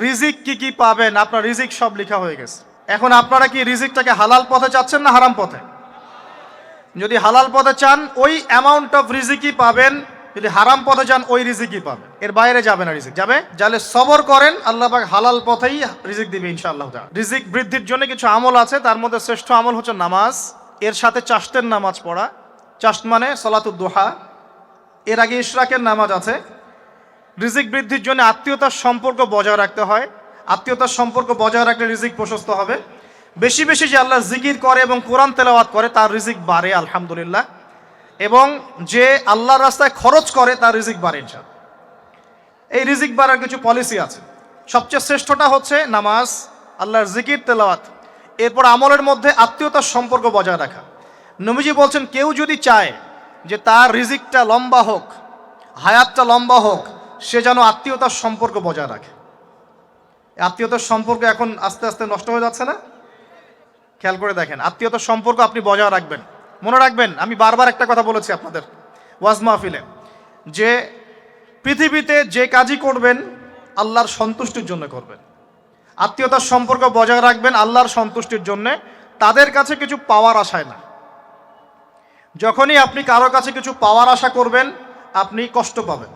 রিজিক কি কি পাবেন? আপনার রিজিক সব লেখা হয়ে গেছে। এখন আপনারা কি রিজিকটাকে হালাল পথে চাচ্ছেন না হারাম পথে? যদি হালাল পথে চান, ওই অ্যামাউন্ট অফ রিজিকই পাবেন। যদি হারাম পথে চান, ওই রিজিকই পাবেন। এর বাইরে যাবে না রিজিক। যাবে? যাহলে সবর করেন, আল্লাহ পাক হালাল পথেই রিজিক দিবে ইনশাআল্লাহ। রিজিক বৃদ্ধির জন্য কিছু আমল আছে, তার মধ্যে শ্রেষ্ঠ আমল হচ্ছে নামাজ। এর সাথে চাষতের নামাজ পড়া। চাষ মানে সলাতুদ দোহা। এর আগে ইশরাকের নামাজ আছে। রিজিক বৃদ্ধির জন্য আত্মীয়তার সম্পর্ক বজায় রাখতে হয়। আত্মীয়তার সম্পর্ক বজায় রাখলে রিজিক প্রশস্ত হবে। বেশি বেশি যে আল্লাহ জিকির করে এবং কোরআন তেলাওয়াত করে, তার রিজিক বাড়ে, আলহামদুলিল্লাহ। এবং যে আল্লাহর রাস্তায় খরচ করে, তার রিজিক বাড়ে, ইনশাআল্লাহ। এই রিজিক বাড়ার কিছু পলিসি আছে। সবচেয়ে শ্রেষ্ঠটা হচ্ছে নামাজ, আল্লাহর জিকির, তেলাওয়াত। এরপর আমলের মধ্যে আত্মীয়তার সম্পর্ক বজায় রাখা। নবীজি বলছেন, কেউ যদি চায় যে তার রিজিকটা লম্বা হোক, হায়াতটা লম্বা হোক সে যেন আত্মীয়তার সম্পর্ক বজায় রাখে। আত্মীয়তার সম্পর্ক এখন আস্তে আস্তে নষ্ট হয়ে যাচ্ছে না? খেয়াল করে দেখেন, আত্মীয়তার সম্পর্ক আপনি বজায় রাখবেন। মনে রাখবেন, আমি বারবার একটা কথা বলেছি আপনাদের ওয়াজ মাহফিলে, যে পৃথিবীতে যে কাজই করবেন, আল্লাহর সন্তুষ্টির জন্য করবেন। আত্মীয়তার সম্পর্ক বজায় রাখবেন, আল্লাহর সন্তুষ্টির জন্যে। তাদের কাছে কিছু পাওয়ার আশায় না। যখনই আপনি কারও কাছে কিছু পাওয়ার আশা করবেন, আপনি কষ্ট পাবেন।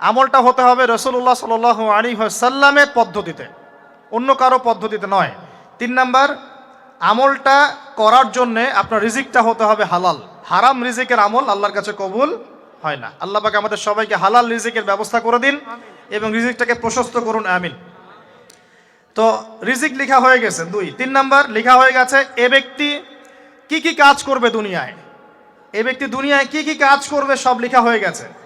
আমলটা হতে হবে রসুল্লাহ সাল আলী সাল্লামের পদ্ধতিতে। অন্য কারও পদ্ধতিতে নয়। তিন নাম্বার, আমলটা করার জন্যে আপনার রিজিকটা হতে হবে হালাল। হারাম রিজিকের আমল আল্লাহর কাছে কবুল হয় না। আল্লাহ পাক আমাদের সবাইকে হালাল রিজিকের ব্যবস্থা করে দিন এবং রিজিকটাকে প্রশস্ত করুন, আমিন। তো রিজিক লেখা হয়ে গেছে দুই। তিন নাম্বার, লেখা হয়ে গেছে এ ব্যক্তি কি কি কাজ করবে দুনিয়ায়? এ ব্যক্তি দুনিয়ায় কি কি কাজ করবে সব লেখা হয়ে গেছে।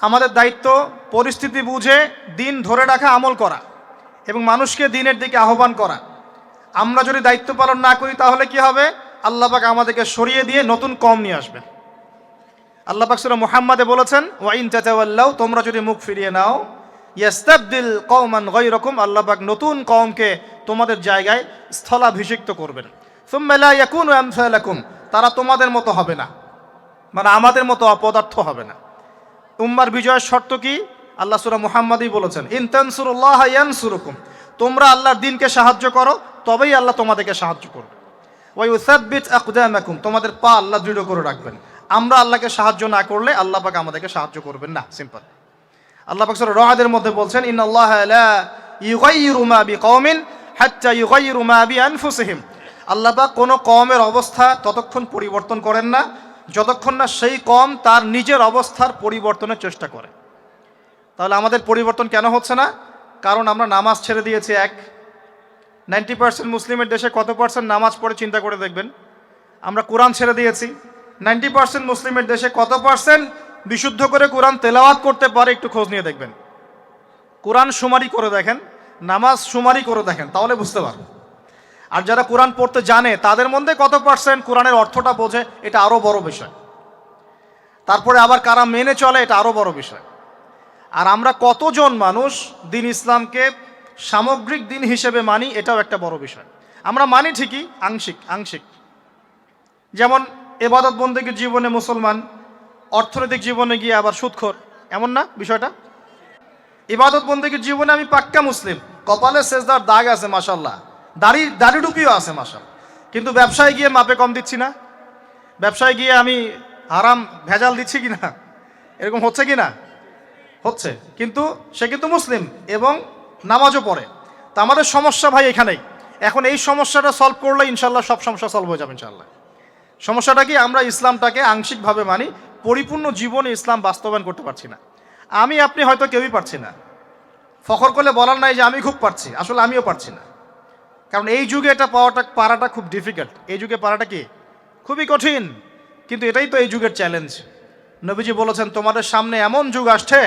আমাদের দায়িত্ব পরিস্থিতি বুঝে দিন ধরে রাখা, আমল করা এবং মানুষকে দিনের দিকে আহ্বান করা। আমরা যদি দায়িত্ব পালন না করি তাহলে কি হবে? আল্লাহ পাক আমাদেরকে সরিয়ে দিয়ে নতুন কম নিয়ে আসবেন আল্লাহ পাক সুরা মুহাম্মাদে বলেছেন, ওয়াইন তাতাওয়াল্লাও তোমরা যদি মুখ ফিরিয়ে নাও, ইয়াস্তাবদিল কওমান গায়রাকুম আল্লাহ পাক নতুন কওমকে তোমাদের জায়গায় স্থলাভিষিক্ত করবেন। সুম্মা লা ইয়াকুনু আমসালাকুম, তারা তোমাদের মতো হবে না। মানে আমাদের মতো অপদার্থ হবে না। উম্মার বিজয়ের শর্ত কি? আল্লাহ সুরা মুহাম্মাদই বলেছেন ইনতানসুরুল্লাহ ইয়ানসুরুকুম। তোমরা আল্লাহর দিনকে সাহায্য করো, তবেই আল্লাহ তোমাদেরকে সাহায্য করবে। ওই উসাব্বিত আকদামাকুম, তোমাদের পা আল্লাহ দৃঢ় করে রাখবেন। আমরা আল্লাহকে সাহায্য না করলে আল্লাহ পাক আমাদেরকে সাহায্য করবেন না। সিম্পল। আল্লাহ পাক সূরা রহাদের মধ্যে বলছেন, ইন্নাল্লাহ লা ইউগাইয়িরু মা বিকওমিন হাত্তা ইউগাইয়িরু মা বিআনফুসিহিম। আল্লাহ পাক কোনো কওমের অবস্থা ততক্ষণ পরিবর্তন করেন না। যতক্ষণ না সেই কম তার নিজের অবস্থার পরিবর্তনের চেষ্টা করে। তাহলে আমাদের পরিবর্তন কেন হচ্ছে না? কারণ আমরা নামাজ ছেড়ে দিয়েছি, এক। নাইনটি পার্সেন্ট মুসলিমের দেশে কত পার্সেন্ট নামাজ পড়ে চিন্তা করে দেখবেন? আমরা কোরআন ছেড়ে দিয়েছি। নাইনটি পার্সেন্ট মুসলিমের দেশে কত পার্সেন্ট বিশুদ্ধ করে কোরআন তেলাওয়াত করতে পারে একটু খোঁজ নিয়ে দেখবেন। কোরআন সুমারি করে দেখেন, নামাজ সুমারি করে দেখেন, তাহলে বুঝতে পারবেন। আর যারা কোরআন পড়তে জানে, তাদের মধ্যে কত পার্সেন্ট কোরআনের অর্থটা বোঝে, এটা আরও বড় বিষয়। তারপরে আবার কারা মেনে চলে, এটা আরও বড় বিষয়। আর আমরা কতজন মানুষ দিন ইসলামকে সামগ্রিক দিন হিসেবে মানি, এটাও একটা বড় বিষয়। আমরা মানি ঠিকই, আংশিক আংশিক। যেমন এবাদত বন্দীকে জীবনে মুসলমান, অর্থনৈতিক জীবনে গিয়ে আবার সুদখোর। এমন না বিষয়টা? ইবাদত বন্দীকে জীবনে আমি পাক্কা মুসলিম। কপালে শেষদার দাগ আছে মাসাল্লাহ দাড়ি দাড়ি টুপিও আছে মাসাল কিন্তু ব্যবসায় গিয়ে মাপে কম দিচ্ছি না। ব্যবসায় গিয়ে আমি আরাম ভেজাল দিচ্ছি কি না এরকম হচ্ছে কি না হচ্ছে। কিন্তু সে কিন্তু মুসলিম এবং নামাজও পড়ে। তা আমাদের সমস্যা ভাই এখানেই। এখন এই সমস্যাটা সলভ করলে ইনশাল্লাহ সব সমস্যা সলভ হয়ে যাবে ইনশাল্লাহ সমস্যাটা কি? আমরা ইসলামটাকে আংশিকভাবে মানি, পরিপূর্ণ জীবনে ইসলাম বাস্তবায়ন করতে পারছি না। আমি, আপনি হয়তো কেউই পারছি না। ফখর করলে বলার নাই যে আমি খুব পারছি। আসলে আমিও পারছি না। কারণ এই যুগে এটা পাওয়াটা, পারাটা খুব ডিফিকাল্ট এই যুগে পারাটা কি? খুবই কঠিন। কিন্তু এটাই তো এই যুগের চ্যালেঞ্জ নবীজি বলেছেন, তোমাদের সামনে এমন যুগ আসছে,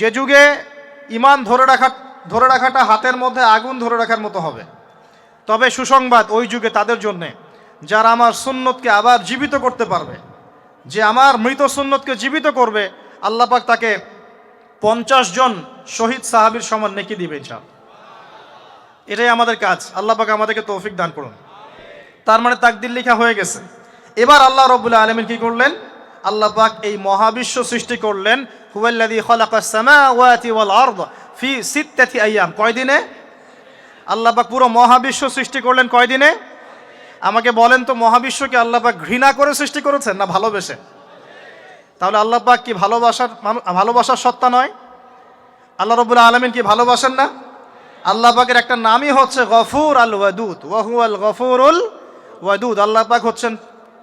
যে যুগে ইমান ধরে রাখা, ধরে রাখাটা হাতের মধ্যে আগুন ধরে রাখার মতো হবে। তবে সুসংবাদ ওই যুগে তাদের জন্যে, যারা আমার সুন্নতকে আবার জীবিত করতে পারবে, যে আমার মৃত সুন্নতকে জীবিত করবে আল্লাপাক তাকে পঞ্চাশ জন শহীদ সাহাবির সমান নেকি দিবে ইনশাল এটাই আমাদের কাজ। আল্লাপাক আমাদেরকে তৌফিক দান করুন। তার মানে তাকদির লেখা হয়ে গেছে। এবার আল্লাহ রবুল্লা আলমিন কি করলেন? আল্লাহ পাক এই মহাবিশ্ব সৃষ্টি করলেন। হুয়াল্লাযী খালাকাস সামাওয়াতি ওয়াল আরদ ফি সিত্তাতি আইয়াম। কয় দিনে? আল্লাহ পাক পুরো মহাবিশ্ব সৃষ্টি করলেন কয় দিনে? আমাকে বলেন তো মহাবিশ্বকে আল্লাহ পাক ঘৃণা করে সৃষ্টি করেছেন না ভালোবেসে? তাহলে আল্লাহ পাক কি ভালোবাসার ভালোবাসার সত্তা নয়? আল্লাহ রবুল্লা আলমিন কি ভালোবাসেন না? আল্লাহ পাকের একটা নামই হচ্ছে গফুর আল ওয়াদুদ। ওয়াহু আল গফুরুল ওয়াদুদ। আল্লাহ পাক হচ্ছেন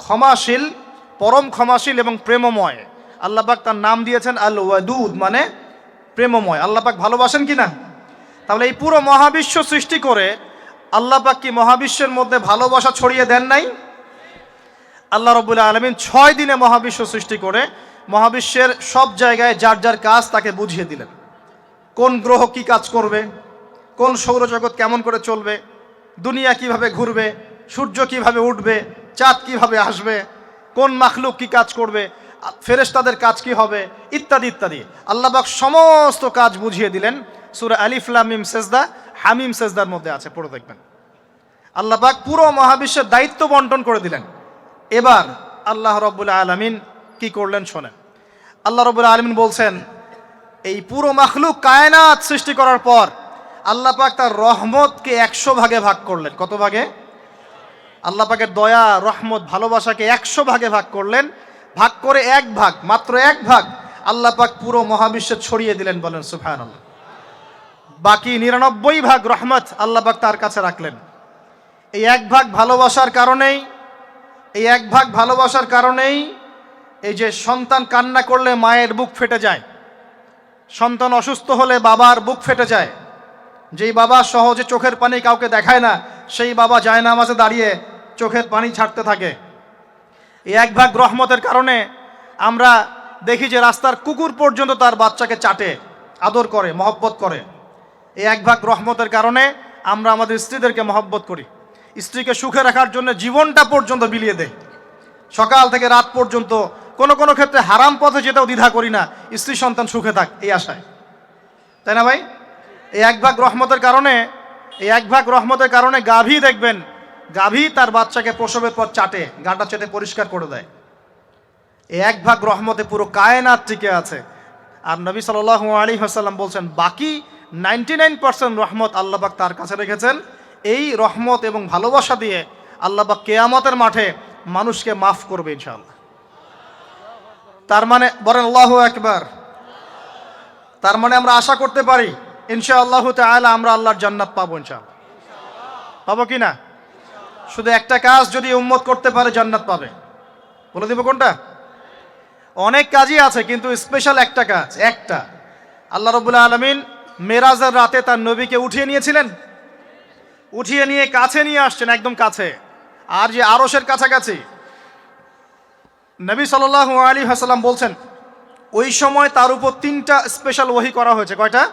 ক্ষমাশীল, পরম ক্ষমাশীল এবং প্রেমময়। আল্লাহ পাক তার নাম দিয়েছেন আল ওয়াদুদ মানে প্রেমময়। আল্লাহ পাক ভালোবাসেন কি না? তাহলে এই পুরো মহাবিশ্ব সৃষ্টি করে আল্লাহ পাক কি মহাবিশ্বের মধ্যে ভালোবাসা ছড়িয়ে দেন নাই? আল্লাহ রবুল্লা আলমিন ছয় দিনে মহাবিশ্ব সৃষ্টি করে মহাবিশ্বের সব জায়গায় যার যার কাজ তাকে বুঝিয়ে দিলেন। কোন গ্রহ কি কাজ করবে? কোন সৌরজগৎ কেমন করে চলবে? দুনিয়া কীভাবে ঘুরবে? সূর্য কীভাবে উঠবে? চাঁদ কীভাবে আসবে? কোন মাখলুক কি কাজ করবে? ফেরেশতাদের কাজ কি হবে? ইত্যাদি ইত্যাদি। আল্লাহবাক সমস্ত কাজ বুঝিয়ে দিলেন। সুরা আলিফলামিম সেজদা, হামিম সেজদার মধ্যে আছে, পড়ে দেখবেন। আল্লাহবাক পুরো মহাবিশ্বের দায়িত্ব বন্টন করে দিলেন। এবার আল্লাহ রব্বুল আলমিন কি করলেন শোনেন। আল্লাহ রব্বুল আলমিন বলছেন, এই পুরো মাখলুক কায়নাত সৃষ্টি করার পর আল্লাহ পাক তার রহমতকে একশো ভাগে ভাগ করলেন। কত ভাগে? আল্লাহ পাকের দয়া, রহমত, ভালোবাসাকে একশো ভাগে ভাগ করলেন। ভাগ করে এক ভাগ, মাত্র এক ভাগ আল্লাহ পাক পুরো মহাবিশ্বে ছড়িয়ে দিলেন বলেন সুফান বাকি নিরানব্বই ভাগ রহমত আল্লাহ পাক তার কাছে রাখলেন। এই এক ভাগ ভালোবাসার কারণেই, এই এক ভাগ ভালোবাসার কারণেই এই যে সন্তান কান্না করলে মায়ের বুক ফেটে যায়, সন্তান অসুস্থ হলে বাবার বুক ফেটে যায় যেই বাবা সহজে চোখের পানি কাউকে দেখায় না, সেই বাবা যায় না মাঝে দাঁড়িয়ে চোখের পানি ছাড়তে থাকে। এই এক ভাগ রহমতের কারণে আমরা দেখি যে রাস্তার কুকুর পর্যন্ত তার বাচ্চাকে চাটে, আদর করে, মহব্বত করে। এই এক ভাগ রহমতের কারণে আমরা আমাদের স্ত্রীদেরকে মহব্বত করি। স্ত্রীকে সুখে রাখার জন্য জীবনটা পর্যন্ত বিলিয়ে দেয়। সকাল থেকে রাত পর্যন্ত কোনো কোনো ক্ষেত্রে হারাম পথে যেটাও দ্বিধা করি না, স্ত্রী সন্তান সুখে থাক, এই আশায়। তাই না ভাই? এই এক ভাগ রহমতের কারণে, এই এক ভাগ রহমতের কারণে গাভী দেখবেন, গাভী তার বাচ্চাকে প্রসবের পর চাটে, গাটা চেটে পরিষ্কার করে দেয়। এই এক ভাগ রহমতে পুরো কায়নাত টিকে আছে। আর নবী সাল আলী হাসাল্লাম বলছেন, বাকি নাইনটি নাইন পার্সেন্ট রহমত আল্লাহবাক তার কাছে রেখেছেন। এই রহমত এবং ভালোবাসা দিয়ে আল্লাহবাক কেয়ামতের মাঠে মানুষকে মাফ করবে ইনশাআল্লাহ। তার মানে বলেন, আল্লাহ একবার তার মানে আমরা আশা করতে পারি ইনশা আল্লাহ তাহলে আমরা আল্লাহর জান্নাত পাবো ইনশাআল্লাহ। পাবো কি না? শুধু একটা কাজ যদি উম্মত করতে পারে, জান্নাত পাবে। বলে দিব কোনটা? অনেক কাজই আছে, কিন্তু স্পেশাল একটা কাজ, একটা। আল্লাহ রবুল্লা আলমিন মেরাজের রাতে তার নবীকে উঠিয়ে নিয়েছিলেন। উঠিয়ে নিয়ে কাছে নিয়ে আসছেন, একদম কাছে। আর যে আরসের কাছাকাছি। নবী সাল্লাহ আলী হাসাল্লাম বলছেন, ওই সময় তার উপর তিনটা স্পেশাল ওহি করা হয়েছে। কয়টা?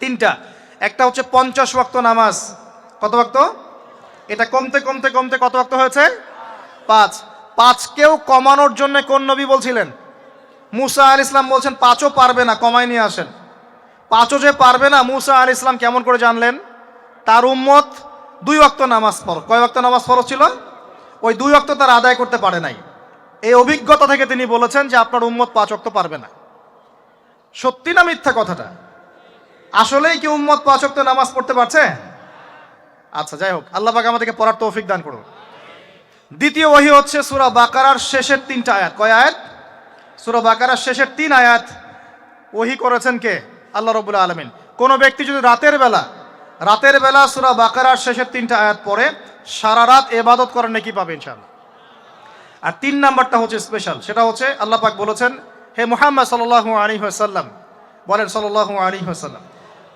তিনটা। একটা হচ্ছে পঞ্চাশ ওয়াক্ত নামাজ। কত ওয়াক্ত এটা কমতে কমতে কমতে কত ওয়াক্ত হয়েছে? পাঁচ। পাঁচকেও কমানোর জন্য কোন নবী বলছিলেন? মুসা আল ইসলাম বলছেন, পাঁচও পারবে না কমাই নিয়ে আসেন। পাঁচও যে পারবে না, মুসা আল ইসলাম কেমন করে জানলেন? তার উম্মত দুই অক্ত নামাজ পড়ো কয় অক্ত নামাজ ফরজ ছিল? ওই দুই অক্ত তার আদায় করতে পারে নাই। এই অভিজ্ঞতা থেকে তিনি বলেছেন যে আপনার উম্মত পাঁচ অক্ত পারবে না। সত্যি না মিথ্যা কথাটা? আসলেই কি উম্মত পাঁচ অক্ত নামাজ পড়তে পারছে? আচ্ছা যাই হোক, আল্লাহ পাক আমাদেরকে পড়ার তৌফিক দান করুন। দ্বিতীয় ওহি হচ্ছে সুরা বাকারার শেষের তিনটা আয়াত। কয় আয়াত? সুরা বাকারার শেষের তিন আয়াত। ওহি করেছেন কে? আল্লাহ রবুল্লা আলমিন। কোনো ব্যক্তি যদি রাতের বেলা রাতের বেলা সুরা বাকারার শেষের তিনটা আয়াত পড়ে, সারা রাত এবাদত করার নাকি পাবে ইনশাআল্লাহ? আর তিন নাম্বারটা হচ্ছে স্পেশাল সেটা হচ্ছে আল্লাহ পাক বলেছেন, হে মোহাম্মদ সাল্লাল্লাহু আলাইহি ওয়াসাল্লাম, বলেন সাল্লাল্লাহু আলাইহি ওয়াসাল্লাম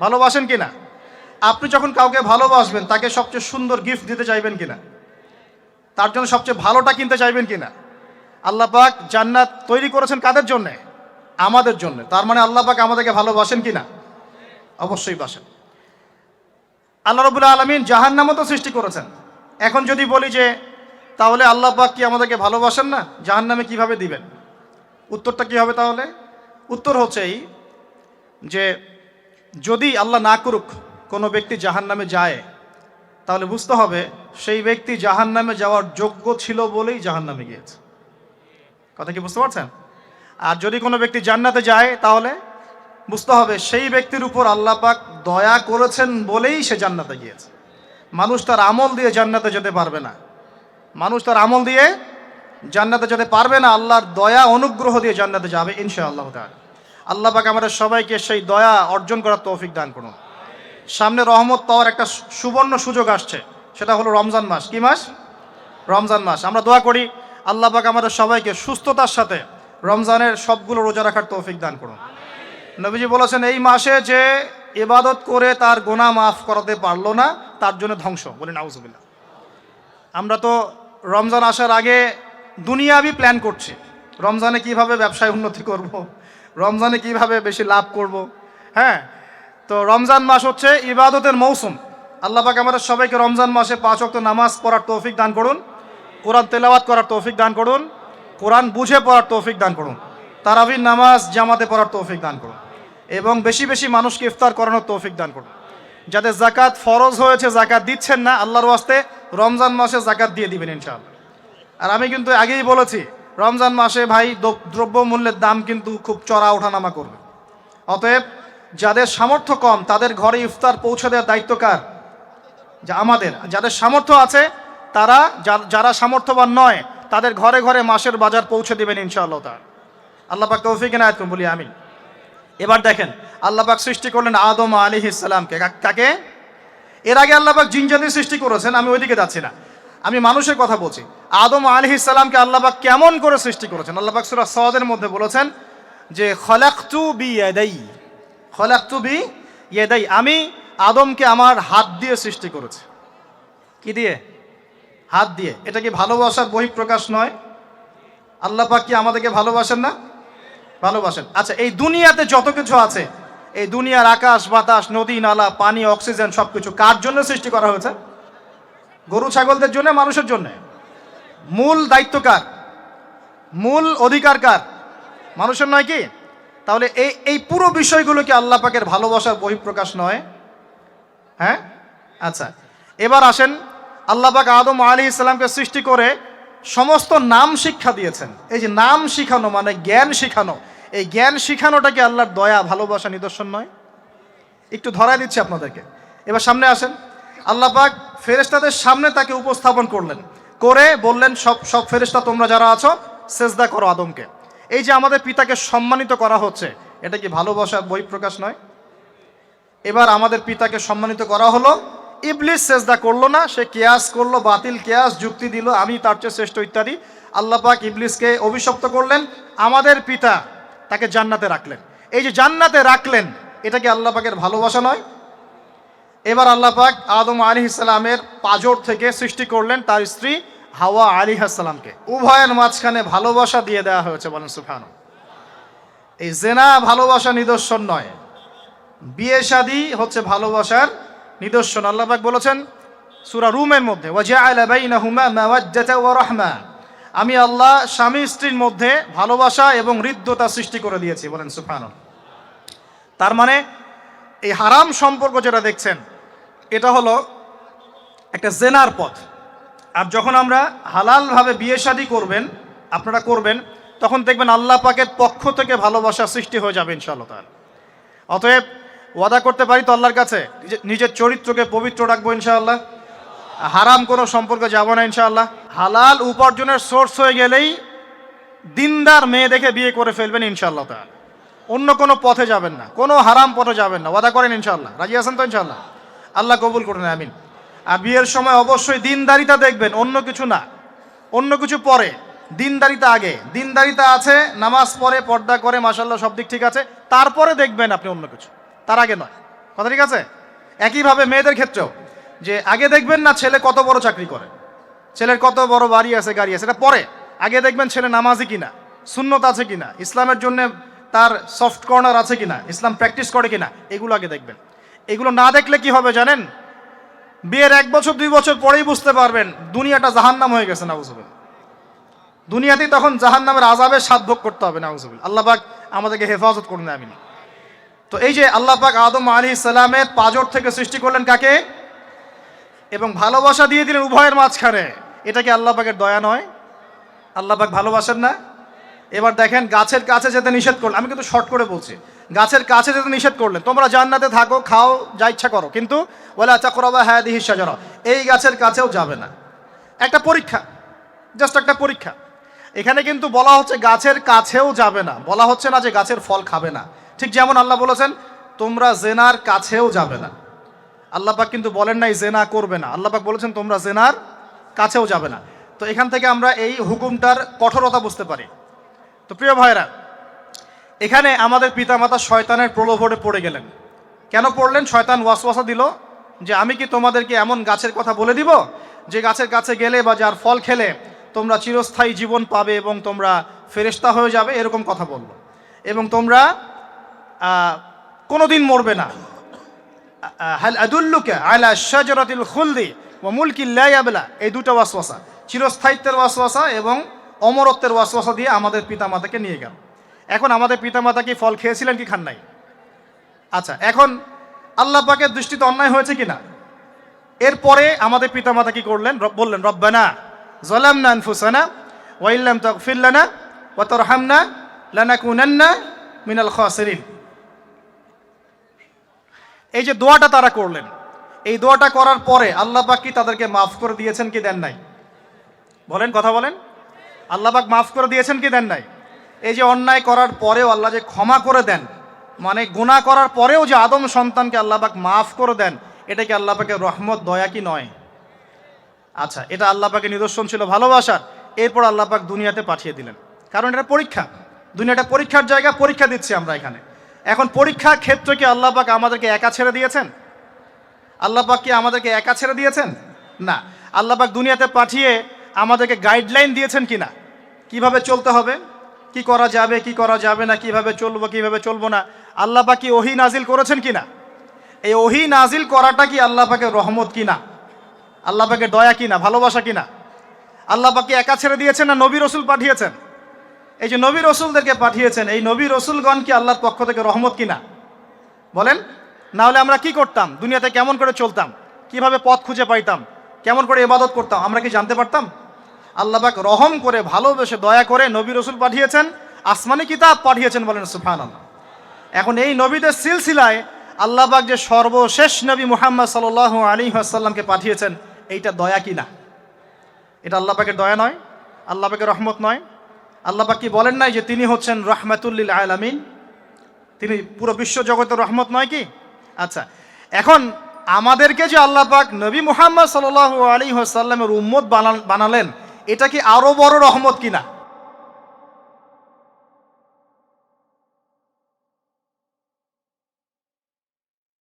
ভালোবাসেন কিনা? আপনি যখন কাউকে ভালোবাসবেন, তাকে সবচেয়ে সুন্দর গিফট দিতে চাইবেন কিনা? তার জন্য সবচেয়ে ভালোটা কিনতে চাইবেন কিনা? আল্লাহ পাক জান্নাত তৈরি করেছেন কাদের জন্যে? আমাদের জন্য। তার মানে আল্লাহ পাক আমাদেরকে ভালোবাসেন কিনা? অবশ্যই বাসেন। আল্লাহ রবুল্লা আলমিন জাহান্নামও তো সৃষ্টি করেছেন। এখন যদি বলি যে, তাহলে আল্লাহ পাক কি আমাদেরকে ভালোবাসেন না? জাহান্নামে কীভাবে দিবেন? উত্তরটা কি হবে তাহলে? উত্তর হচ্ছে এই যে যদি আল্লাহ না করুক, কোনো ব্যক্তি জাহান নামে যায়, তাহলে বুঝতে হবে সেই ব্যক্তি জাহান নামে যাওয়ার যোগ্য ছিল বলেই জাহান নামে গিয়েছে। কথা কি বুঝতে পারছেন? আর যদি কোনো ব্যক্তি জান্নাতে যায়, তাহলে বুঝতে হবে সেই ব্যক্তির উপর আল্লাহ পাক দয়া করেছেন বলেই সে জান্নাতে গিয়েছে। মানুষ তার আমল দিয়ে জান্নাতে যেতে পারবে না। মানুষ তার আমল দিয়ে জান্নাতে যেতে পারবে না, আল্লাহর দয়া অনুগ্রহ দিয়ে জান্নাতে যাবে ইনশা আল্লাহ তাআলা। আল্লাহ পাক আমাদের সবাইকে সেই দয়া অর্জন করার তৌফিক দান করুন। সামনে রহমত পাওয়ার একটা সুবর্ণ সুযোগ আসছে, সেটা হলো রমজান মাস। কি মাস? রমজান মাস। আমরা দোয়া করি, আল্লাহ পাক আমাদের সবাইকে সুস্থতার সাথে রমজানের সবগুলো রোজা রাখার তৌফিক দান করুন। নবীজি বলেছেন, এই মাসে যে ইবাদত করে তার গোনা মাফ করাতে পারল না, তার জন্য ধ্বংস। বলি, নাউজুবিল্লাহ। আমরা তো রমজান আসার আগে দুনিয়াবি প্ল্যান করছি, রমজানে কীভাবে ব্যবসায় উন্নতি করব। রমজানে কীভাবে বেশি লাভ করব। হ্যাঁ তো রমজান মাস হচ্ছে ইবাদতের মৌসুম। আল্লাহ আমাদের সবাইকে রমজান মাসে পাঁচ অক্ট নামাজ পড়ার তৌফিক দান করুন, কোরআন তেলাওয়াত করার তৌফিক দান করুন, কোরআন বুঝে পড়ার তৌফিক দান করুন, তারাবির নামাজ জামাতে পড়ার তৌফিক দান করুন এবং বেশি বেশি মানুষকে ইফতার করানোর তৌফিক দান করুন। যাদের জাকাত ফরজ হয়েছে জাকাত দিচ্ছেন না, আল্লাহর ওয়াস্তে রমজান মাসে জাকাত দিয়ে দিবেন ইনশাআল্লাহ। আর আমি কিন্তু আগেই বলেছি রমজান মাসে ভাই দ্রব- দ্রব্যমূল্যের দাম কিন্তু খুব চড়া ওঠানামা করবে। অতএব যাদের সামর্থ্য কম, তাদের ঘরে ইফতার পৌঁছে দেওয়ার দায়িত্ব কার? যা আমাদের। যাদের সামর্থ্য আছে, তারা যারা সামর্থ্যবান নয়, তাদের ঘরে ঘরে মাসের বাজার পৌঁছে দেবেন ইনশাআল্লাহ তার আল্লাহ পাক তৌফিক এনায়ত বলি আমি এবার দেখেন, আল্লাহ পাক সৃষ্টি করলেন আদম আলী ইসলামকে কাকে? এর আগে আল্লাহ পাক জিনজাতি সৃষ্টি করেছেন, আমি ওইদিকে যাচ্ছি না। আমি মানুষের কথা বলছি। আদম আলী ইসলামকে আল্লাহ পাক কেমন করে সৃষ্টি করেছেন? আল্লাহ পাক সুরা সওয়াদের মধ্যে বলেছেন যে, খলাকতু বি ইয়াদাই খলাকতু বি ইয়াদাই আমি আদমকে আমার হাত দিয়ে সৃষ্টি করেছি। কি দিয়ে? হাত দিয়ে। এটা কি ভালোবাসার বহিঃপ্রকাশ নয়? আল্লাহ পাক কি আমাদেরকে ভালোবাসেন না? ভালোবাসেন। আচ্ছা এই দুনিয়াতে যত কিছু আছে, এই দুনিয়ার আকাশ, বাতাস, নদী, নালা, পানি, অক্সিজেন সব কিছু কার জন্য সৃষ্টি করা হয়েছে? গরু ছাগলদের জন্য, মানুষের জন্য। মূল দায়িত্ব কার? মূল অধিকার কার? মানুষের নয় কি? তাহলে এই এই পুরো বিষয়গুলো কি আল্লাহ পাকের ভালোবাসার বহিঃপ্রকাশ নয়। হ্যাঁ? আচ্ছা। এবার আসেন, আল্লাহ পাক আদম আলী ইসলামকে সৃষ্টি করে সমস্ত নাম শিক্ষা দিয়েছেন। এই যে নাম শিখানো মানে জ্ঞান শিখানো। এই জ্ঞান শিখানোটা কি আল্লাহর দয়া, ভালোবাসা, নিদর্শন নয়। একটু ধরাই দিচ্ছি আপনাদেরকে। এবার সামনে আসেন, আল্লাহ পাক ফেরেশতাদের সামনে তাকে উপস্থাপন করলেন। করে বললেন, সব সব ফেরেশতা তোমরা যারা আছো, সেজদা করো আদমকে। এই যে আমাদের পিতাকে সম্মানিত করা হচ্ছে, এটা কি ভালোবাসার বই প্রকাশ নয়? এবার আমাদের পিতাকে সম্মানিত করা হলো। ইবলিস সেজদা করল না, সে কেয়াস করল, বাতিল কেয়াস, যুক্তি দিল, আমি তার চেয়ে শ্রেষ্ঠ ইত্যাদি। আল্লাহ পাক ইবলিসকে অভিশপ্ত করলেন, আমাদের পিতা তাকে জান্নাতে রাখলেন। এই যে জান্নাতে রাখলেন, এটা কি আল্লাহ পাকের ভালোবাসা নয়? এবার আল্লাহ পাক আদম আলী ইসলামের পাজর থেকে সৃষ্টি করলেন তার স্ত্রী হাওয়া আলী হাসালামকে উভয়ের মাঝখানে ভালোবাসা দিয়ে দেওয়া হয়েছে বলেন সুফান এই জেনা ভালোবাসা নিদর্শন নয়, বিয়ে শাদী হচ্ছে ভালোবাসার নিদর্শন। আল্লাহ পাক বলেছেন সুরা রুমের মধ্যে আমি আল্লাহ স্বামী স্ত্রীর মধ্যে ভালোবাসা এবং হৃদ্যতা সৃষ্টি করে দিয়েছি বলেন সুবহানাল্লাহ। তার মানে এই হারাম সম্পর্ক যেটা দেখছেন এটা হলো একটা জেনার পথ। আর যখন আমরা হালালভাবে বিয়ে শাদী করবেন, আপনারা করবেন, তখন দেখবেন আল্লাহ পাকের পক্ষ থেকে ভালোবাসা সৃষ্টি হয়ে যাবে ইনশাআল্লাহ তাআলা। অতএব ওয়াদা করতে পারি তো আল্লাহর কাছে, নিজে- নিজের চরিত্রকে পবিত্র রাখব ইনশাআল্লাহ। হারাম কোনো সম্পর্কে যাব না ইনশাআল্লাহ। হালাল উপার্জনের সোর্স হয়ে গেলেই দিনদার মেয়ে দেখে বিয়ে করে ফেলবেন ইনশাআল্লাহ তাআলা। অন্য কোনো পথে যাবেন না, কোনো হারাম পথে যাবেন না। ওয়াদা করেন ইনশাআল্লাহ। রাজি আছেন তো ইনশাআল্লাহ? আল্লাহ কবুল করুন, আমিন। আর বিয়ের সময় অবশ্যই দিনদারিতা দেখবেন, অন্য কিছু না। অন্য কিছু পরে, দিনদারিতা আগে। দিনদারিতা আছে, নামাজ পড়ে, পর্দা করে মাসাল্লাহ সব দিক ঠিক আছে। তারপরে দেখবেন আপনি অন্য কিছু। তার আগে নয়। কথা ঠিক আছে? একইভাবে মেয়েদের ক্ষেত্রেও, যে আগে দেখবেন না ছেলে কত বড় চাকরি করে। ছেলের কত বড় বাড়ি আছে, গাড়ি আছে, এটা পরে। আগে দেখবেন ছেলে নামাজি কিনা, সুন্নত আছে কিনা, ইসলামের জন্য তার সফট কর্নার আছে কিনা, ইসলাম প্র্যাকটিস করে কিনা, এগুলো আগে দেখবেন। এগুলো না দেখলে কি হবে জানেন? বিয়ের এক বছর, দুই বছর পরেই বুঝতে পারবেন, দুনিয়াটা জাহান্নাম হয়ে গেছে নাউজুবিল দুনিয়াতেই তখন জাহান্নামের আজাবের স্বাদ ভোগ করতে হবে নাউজুবিল আল্লাহ পাক আমাদেরকে হেফাজত করুন, আমিন। তো এই যে আল্লাহ পাক আদম আলী ইসলামের পাজর থেকে সৃষ্টি করলেন কাকে? এবং ভালোবাসা দিয়ে দিলেন উভয়ের মাঝখানে। এটা কি আল্লাহ পাকের দয়া নয়? আল্লাহ পাক ভালোবাসেন না? এবার দেখেন গাছের কাছে যেতে নিষেধ করলেন আমি কিন্তু শর্ট করে বলছি। গাছের কাছে যেতে নিষেধ করলেন তোমরা জান্নাতে থাকো, খাও, যা ইচ্ছা করো। কিন্তু বলে আচ্ছা করবা হ্যাঁ দিহি সাজারা এই গাছের কাছেও যাবে না। একটা পরীক্ষা জাস্ট একটা পরীক্ষা। এখানে কিন্তু বলা হচ্ছে গাছের কাছেও যাবে না। বলা হচ্ছে না যে গাছের ফল খাবে না। ঠিক যেমন আল্লাহ বলেছেন, তোমরা জেনার কাছেও যাবে না। আল্লাহ পাক কিন্তু বলেন নাই জেনা করবে না। আল্লাহ পাক বলেছেন, তোমরা জেনার কাছেও যাবে না। তো এখান থেকে আমরা এই হুকুমটার কঠোরতা বুঝতে পারি। তো প্রিয় ভাইরা এখানে আমাদের পিতামাতা শয়তানের প্রলোভনে পড়ে গেলেন। কেন পড়লেন? শয়তান ওয়াসওয়াসা দিল যে, আমি কি তোমাদেরকে এমন গাছের কথা বলে দিব যে, গাছের কাছে গেলে বা যার ফল খেলে তোমরা চিরস্থায়ী জীবন পাবে এবং তোমরা ফেরেশতা হয়ে যাবে? এরকম কথা বলল। এবং তোমরা কোনো দিন মরবে না। হাল আদুল্লুকে আলা শাজরাতিল খুলদি এই দুটো ওয়াসওয়াসা। চিরস্থায়িত্বের ওয়াসওয়াসা এবং অমরত্বের ওয়াসওয়াসা দিয়ে আমাদের পিতামাতাকে নিয়ে গেল। এখন আমাদের পিতামাতা কি ফল খেয়েছিলেন কি খান নাই? আচ্ছা এখন আল্লাহ পাকের দৃষ্টিতে অন্যায় হয়েছে কিনা? এরপরে আমাদের পিতামাতা কি করলেন? বললেন, রব্বানা জলামনা আনফুসানা ওয়াইল্লাম তাগফির লানা ওয়া তারহামনা লানাকুনান্না মিনাল খাসিরিন। এই যে দোয়াটা তারা করলেন, এই দোয়াটা করার পরে আল্লাহ পাক কি তাদেরকে মাফ করে দিয়েছেন কি দেন নাই? বলেন, কথা বলেন। আল্লাহ পাক মাফ করে দিয়েছেন কি দেন নাই? এই যে অন্যায় করার পরেও আল্লাহ যে ক্ষমা করে দেন মানে গুনাহ করার পরেও যে আদম সন্তানকে আল্লাহ পাক মাফ করে দেন, এটা কি আল্লাপাকের রহমত, দয়া কি নয়? আচ্ছা এটা আল্লাহ পাকের নিদর্শন ছিল ভালোবাসার এরপর আল্লাহ পাক দুনিয়াতে পাঠিয়ে দিলেন। কারণ এটা পরীক্ষা। দুনিয়াটা পরীক্ষার জায়গা, পরীক্ষা দিচ্ছি আমরা এখানে। এখন পরীক্ষার ক্ষেত্রে কি আল্লাহ পাক আমাদেরকে একা ছেড়ে দিয়েছেন? আল্লাহ পাক কি আমাদেরকে একা ছেড়ে দিয়েছেন? না। আল্লাহ পাক দুনিয়াতে পাঠিয়ে আমাদেরকে গাইডলাইন দিয়েছেন কিনা? কীভাবে চলতে হবে? কি করা যাবে, কি করা যাবে না, কীভাবে চলবো কীভাবে চলবো না? আল্লাহ পাক ওহি নাজিল করেছেন কি না এই ওহি নাজিল করাটা কি আল্লাহ পাকের রহমত কি না আল্লাহ পাকের দয়া কি না ভালোবাসা কি না আল্লাহ পাক একা ছেড়ে দিয়েছেন না নবী রসুল পাঠিয়েছেন? এই যে নবী রসুলদেরকে পাঠিয়েছেন, এই নবী রসুলগণ কি আল্লাহর পক্ষ থেকে রহমত কিনা? বলেন না হলে আমরা কি করতাম? দুনিয়াতে কেমন করে চলতাম? কীভাবে পথ খুঁজে পাইতাম? কেমন করে ইবাদত করতাম? আমরা কি জানতে পারতাম? আল্লাহ পাক রহম করে, ভালোবেসে দয়া করে নবী রসুল পাঠিয়েছেন, আসমানি কিতাব পাঠিয়েছেন বলেন সুফান এখন এই নবীদের সিলসিলায় আল্লাহ পাক যে সর্বশেষ নবী মুহাম্মদ সাল আলী আসাল্লামকে পাঠিয়েছেন, এইটা দয়া কি না? এটা আল্লাহ পাকের দয়া নয়, আল্লাহ পাকের রহমত নয়। আল্লাহ পাক কি বলেন নাই যে তিনি হচ্ছেন রহমাতুল্লিল আলামিন? তিনি পুরো বিশ্ব জগতের রহমত নয় কি? আচ্ছা এখন আমাদেরকে যে আল্লাহ পাক নবী মুহাম্মদ সাল আলী সাল্লামের উম্মত বানালেন এটা কি আরও বড় রহমত কিনা?